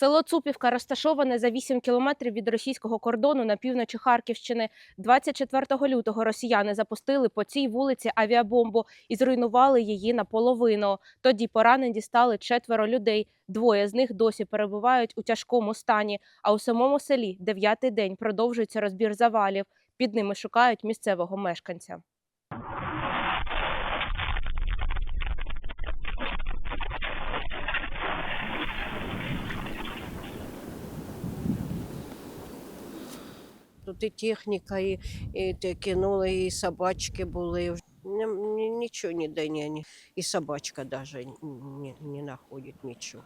Село Цупівка розташоване за 8 кілометрів від російського кордону на півночі Харківщини. 24 лютого росіяни запустили по цій вулиці авіабомбу і зруйнували її наполовину. Тоді поранені дістали четверо людей. Двоє з них досі перебувають у тяжкому стані. А у самому селі дев'ятий день продовжується розбір завалів. Під ними шукають місцевого мешканця. Тут і техніка, і, і кинули, і собачки були. Ні- ні- Нічого ніде не. І собачка навіть не, знаходить нічого.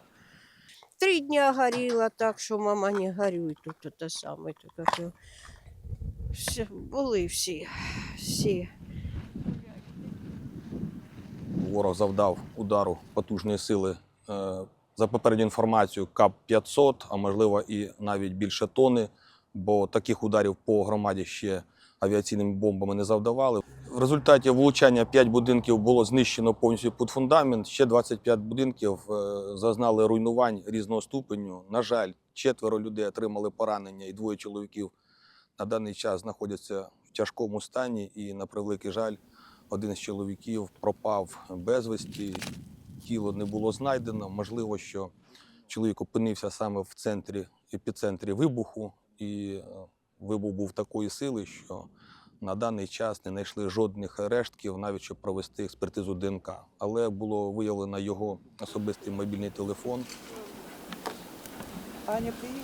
Три дня горіла, так що мама не горюй тут те саме. Тут. Всі, були всі, всі. Ворог завдав удару потужної сили. е, За попередньою інформацією, КАП-500, а можливо і навіть більше тони, бо таких ударів по громаді ще авіаційними бомбами не завдавали. В результаті влучання 5 будинків було знищено повністю під фундамент. Ще 25 будинків е, зазнали руйнувань різного ступеню. На жаль, четверо людей отримали поранення, і двоє чоловіків на даний час знаходяться в тяжкому стані. І на превеликий жаль, один з чоловіків пропав безвісті, тіло не було знайдено. Можливо, що чоловік опинився саме в центрі, епіцентрі вибуху, і е, вибух був такої сили, що на даний час не знайшли жодних рештків, навіть щоб провести експертизу ДНК. Але було виявлено його особистий мобільний телефон. Аня приїде?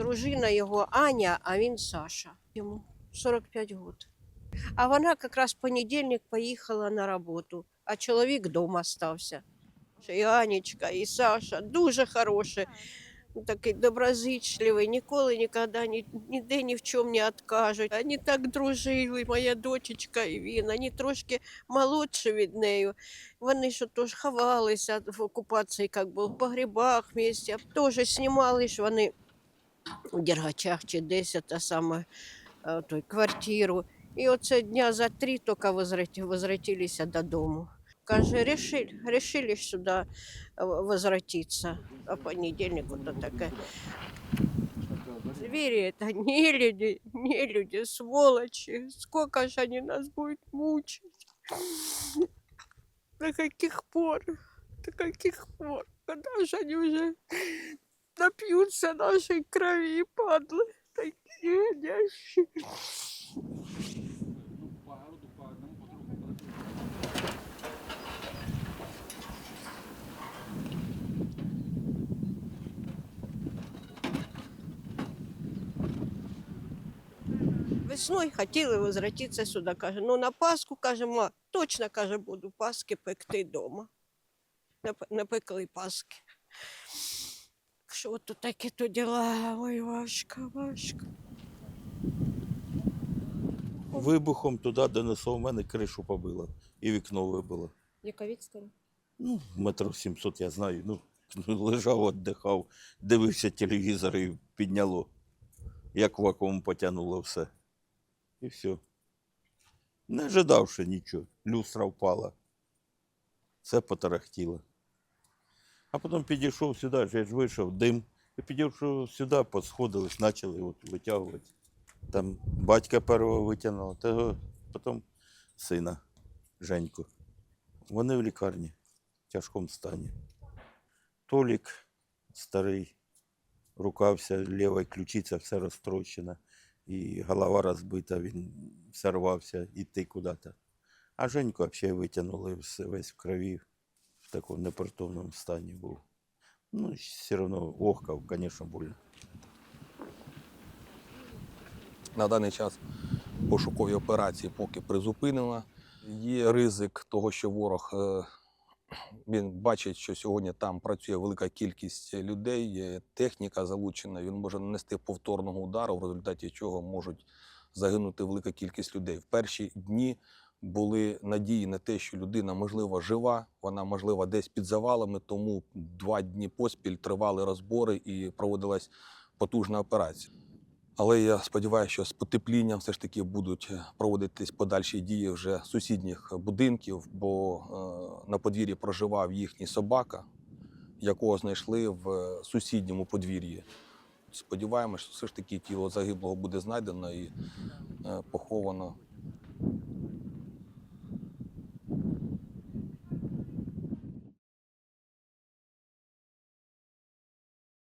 Дружина його Аня, а він Саша. Йому 45 років. А вона якраз в понедільник поїхала на роботу, а чоловік вдома стався. І Анечка, і Саша дуже хороші, такий доброзичливий, ніколи ніколи ні, ніде ні в чому не відкажуть. Вони так дружили, моя дочечка і він. Вони трошки молодші від неї. Вони що теж ховалися в окупації, як би, в погрібах місця. Теж знімали ж вони у Дергачах чи десь та саме е, той, квартиру. І оце дня за три тільки возвратилися додому. Каже, решили, решили сюди е, возвратиться. А понедельник вот таке. Звери это не люди, не люди, сволочи. Сколько же они нас будут мучить? До каких пор? До каких пор? Когда же они уже напьются нашей крови, падлы? Такие нящи. Весною хотіли возвратитися сюди. Каже, ну на Пасху, каже, ма, точно каже, буду Паски пекти вдома. Напекли Паски. Що то таке то діла? Ой, важко, важко. Вибухом туди донесло, в мене кришу побило і вікно вибило. Яка відстань? Ну, метрів 700 я знаю. Ну, лежав, віддихав, дивився телевізор і підняло. Як вакуум потягнуло все. І все. Не ожидавши нічого. Люстра впала. Все потарахтіло. А потім підійшов сюди, я ж вийшов, дим. І підійшов сюди, посходились, почали от витягувати. Там батька першого витягнуло, того потім сина Женьку. Вони в лікарні в тяжкому стані. Толік старий, рука вся ліва ключиця все розтрощена, і голова розбита, він все рвався йти куди-то. А Женьку взагалі витягнули весь в крові, в такому непритомному стані був. Ну, все одно охкав, звісно, больно. На даний час пошукові операції поки призупинено. Є ризик того, що ворог е, він бачить, що сьогодні там працює велика кількість людей, техніка залучена. Він може нанести повторного удару, в результаті чого можуть загинути велика кількість людей. В перші дні були надії на те, що людина можливо жива, вона можливо десь під завалами. Тому два дні поспіль тривали розбори і проводилась потужна операція. Але я сподіваюся, що з потеплінням все ж таки будуть е, проводитись подальші дії вже сусідніх будинків, бо е, на подвір'ї проживав їхній собака, якого знайшли в е, сусідньому подвір'ї. Сподіваємося, що все ж таки тіло загиблого буде знайдено і поховано